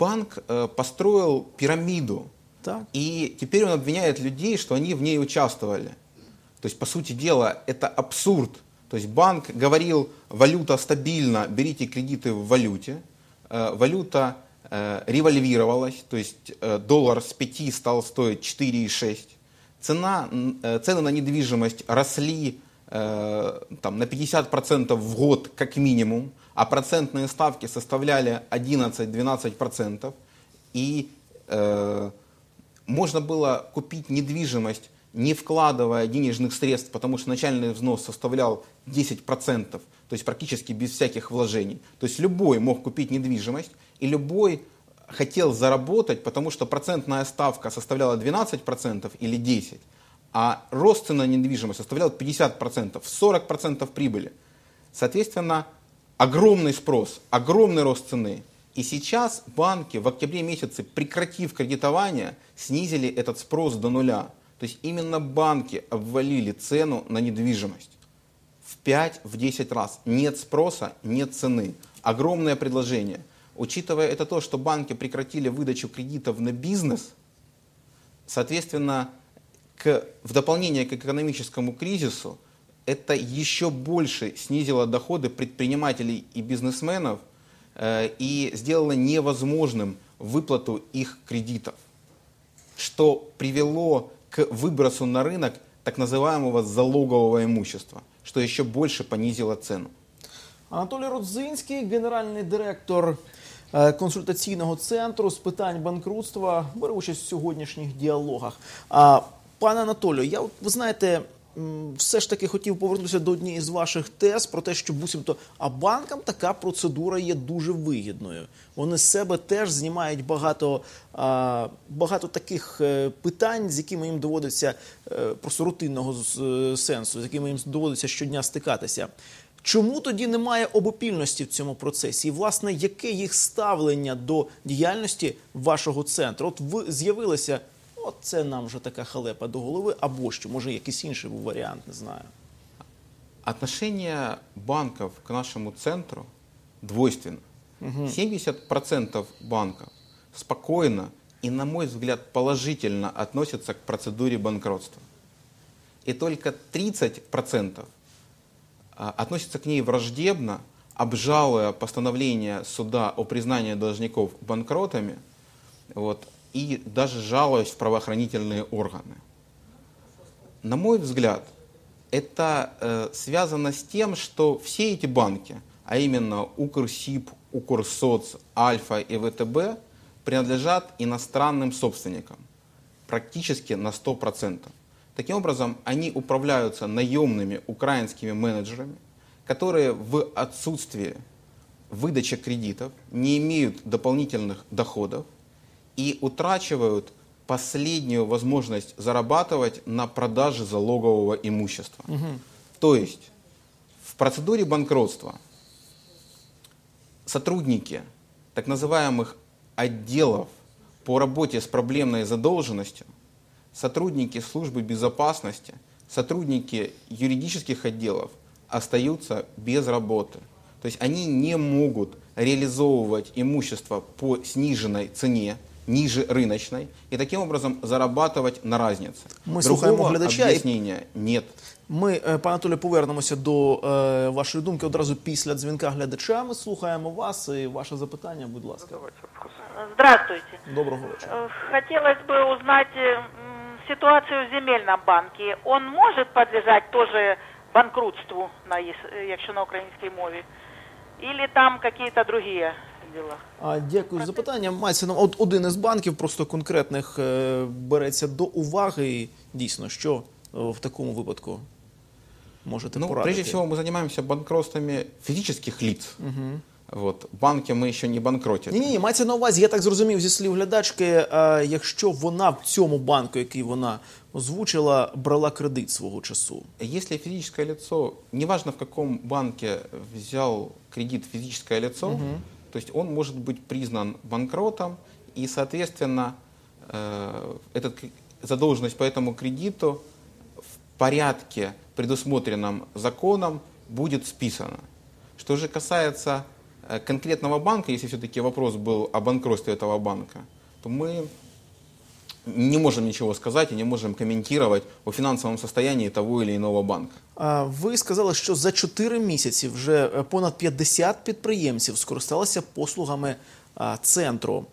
банк э, построил пирамиду, Так. и теперь он обвиняет людей, что они в ней участвовали. То есть, по сути дела, это абсурд. То есть банк говорил, валюта стабильна, берите кредиты в валюте. Э, Валюта э, револьвировалась, то есть доллар с 5 стал стоить 4,6. Цена, цены на недвижимость росли там, на 50% в год как минимум, а процентные ставки составляли 11-12%. И э, можно было купить недвижимость, не вкладывая денежных средств, потому что начальный взнос составлял 10%, то есть практически без всяких вложений. То есть любой мог купить недвижимость, и любой хотел заработать, потому что процентная ставка составляла 12% или 10%, а рост цены на недвижимость составлял 50%, 40% прибыли. Соответственно, огромный спрос, огромный рост цены. И сейчас банки в октябре месяце, прекратив кредитование, снизили этот спрос до нуля. То есть именно банки обвалили цену на недвижимость в 5-10 раз. Нет спроса, нет цены. Огромное предложение. Учитывая это то, что банки прекратили выдачу кредитов на бизнес, соответственно, к, в дополнение к экономическому кризису, это еще больше снизило доходы предпринимателей и бизнесменов э, и сделало невозможным выплату их кредитов, что привело к выбросу на рынок так называемого залогового имущества, что еще больше понизило цену. Анатолій Родзинський, генеральний директор е, консультаційного центру з питань банкрутства, бере участь в сьогоднішніх діалогах. А, пане Анатолію, я от, ви знаєте. Все ж таки хотів повернутися до однієї з ваших тез про те, що буцімто а банкам така процедура є дуже вигідною. Вони з себе теж знімають багато, багато таких е, питань, з якими їм доводиться е, просто рутинного е, сенсу, з якими їм доводиться щодня стикатися. Чому тоді немає обопільності в цьому процесі? І, власне, яке їх ставлення до діяльності вашого центру? От ви з'явилися, от це нам вже така халепа до голови, або що, може, якийсь інший був варіант, не знаю. Отношение банков к нашему центру двойственно. 70% банков спокойно и, на мой взгляд, положительно относятся к процедуре банкротства. И только 30% а, относятся к ней враждебно, обжалуя постановление суда о признании должников банкротами вот, и даже жалуясь в правоохранительные органы. На мой взгляд, это э, связано с тем, что все эти банки, а именно Укрсиб, Укрсоц, Альфа и ВТБ, принадлежат иностранным собственникам практически на 100%. Таким образом, они управляются наемными украинскими менеджерами, которые в отсутствии выдачи кредитов не имеют дополнительных доходов и утрачивают последнюю возможность зарабатывать на продаже залогового имущества. То есть в процедуре банкротства сотрудники так называемых отделов по работе с проблемной задолженностью, сотрудники службы безопасности, сотрудники юридических отделов остаются без работы. То есть они не могут реализовывать имущество по сниженной цене, ниже рыночной, и таким образом зарабатывать на разнице. Мы слухаем Другого глядача и- объяснения нет. Ми, е, пане Анатолію, повернемося до е, вашої думки одразу після дзвінка глядача. Ми слухаємо вас і ваше запитання, будь ласка. Здравствуйте. Доброго вечора. Э, Хотелось бы узнать э, м, ситуацию в земельном банке. Он может подлежать тоже банкрутству, на, єс- е, якщо на українській мові? Или там какие-то другие дела? А, дякую за запитання. Мається на от один із банків просто конкретних е, береться до уваги. І дійсно, що е, в такому випадку можете Ну, порадити? прежде всего, мы занимаемся банкротствами физических лиц. Вот. Банки мы еще не банкротили. Ні, ні, мається на увазі, я так зрозумів зі слів глядачки, е, якщо вона в цьому банку, який вона озвучила, брала кредит свого часу. Если физическое лицо, неважно в каком банке взял кредит физическое лицо, то есть он может быть признан банкротом, и, соответственно, э, этот, задолженность по этому кредиту в порядке, предусмотренном законом, будет списана. Что же касается э, конкретного банка, если все-таки вопрос был о банкротстве этого банка, то мы не можем ничего сказать и не можем комментировать о финансовом состоянии того или иного банка. Ви сказали, що за 4 місяці вже понад 50 підприємців скористалися послугами центру.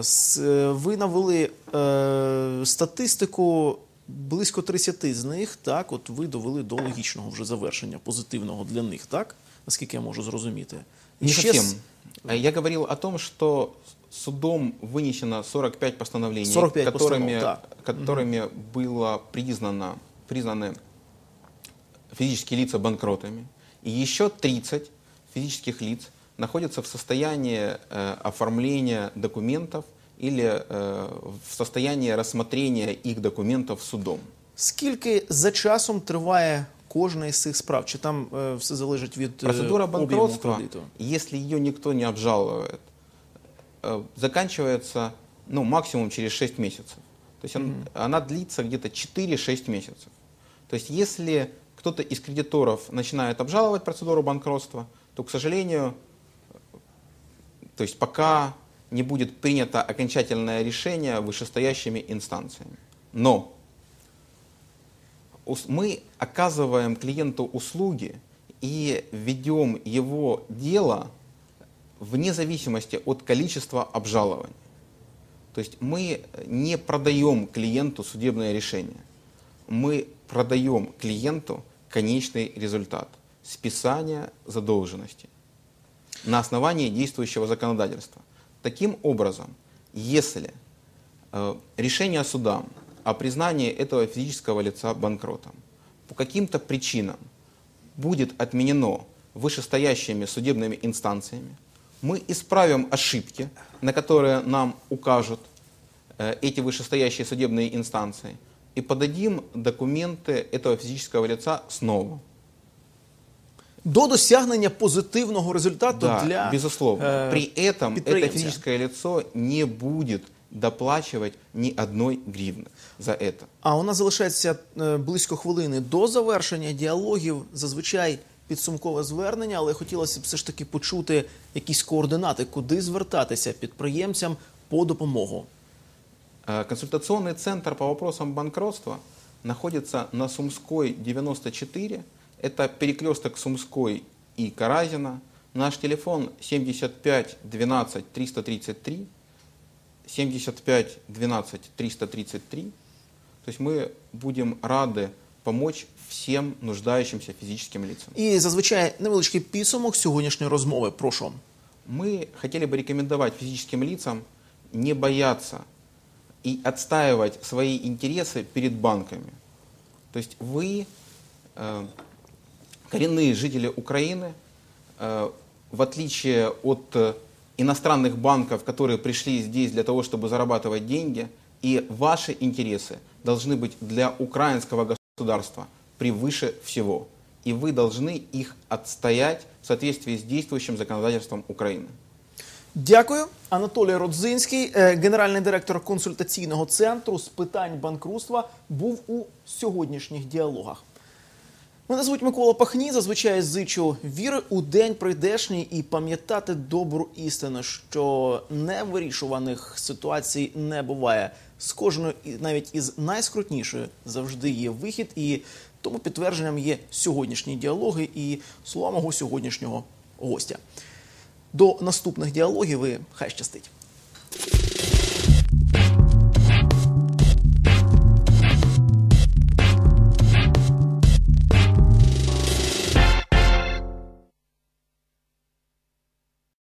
С- е, Ви навели е, статистику близько 30 з них. Так, от ви довели до логічного вже завершення, позитивного для них, так? Наскільки я можу зрозуміти. Не Ще совсем. Э, Я говорил о том, что судом вынесено 45 постановлений, 45 которыми, постанов, которыми было признано, признаны физические лица банкротами. И еще 30 физических лиц находятся в состоянии э, оформления документов или э, в состоянии рассмотрения их документов судом. Скільки за часом триває кожна із цих справ? Чи там е, все залежить від е, Процедура об'єму банкротства, кредиту? если ее никто не обжалует, э, заканчивается ну, максимум через 6 месяцев. То есть он- она длится где-то 4-6 месяцев. То есть если кто-то из кредиторов начинает обжаловать процедуру банкротства, то, к сожалению, то есть пока не будет принято окончательное решение вышестоящими инстанциями. Но ус- мы оказываем клиенту услуги и ведем его дело вне зависимости от количества обжалований. То есть мы не продаем клиенту судебное решение. Мы продаем клиенту конечный результат – списание задолженности на основании действующего законодательства. Таким образом, если э, решение суда о признании этого физического лица банкротом по каким-то причинам будет отменено вышестоящими судебными инстанциями, мы исправим ошибки, на которые нам укажут э, эти вышестоящие судебные инстанции, и подадим документы этого физического лица снова. До досягнення позитивного результату Да, для безусловно. При этом это физическое лицо не будет доплачивать ни одной гривны за это. А у нас залишається е, близько хвилини до завершення діалогів. Зазвичай підсумкове звернення, але хотілося б все ж таки почути якісь координати, куди звертатися підприємцям по допомогу. Э, Консультационный центр по вопросам банкротства находится на Сумской 94. Это перекресток Сумской и Каразина. Наш телефон 75 12 333. 75 12 333. То есть мы будем рады помочь всем нуждающимся физическим лицам. І зазвичай невеличкий підсумок сьогоднішньої розмови. Прошу. Мы хотели бы рекомендовать физическим лицам не бояться и отстаивать свои интересы перед банками. То есть вы, э, коренные жители Украины, э, в отличие от э, иностранных банков, которые пришли здесь для того, чтобы зарабатывать деньги, и ваши интересы должны быть для украинского государства превыше всего. И вы должны их отстоять в соответствии с действующим законодательством Украины. Дякую. Анатолій Родзинський, е, генеральний директор консультаційного центру з питань банкрутства, був у сьогоднішніх діалогах. Мене звуть Микола Пахні. Зазвичай зичу віри у день прийдешній і пам'ятати добру істину, що невирішуваних ситуацій не буває. З кожною, і навіть із найскрутнішої, завжди є вихід, і тому підтвердженням є сьогоднішні діалоги і слова мого сьогоднішнього гостя. До наступних діалогів і хай щастить.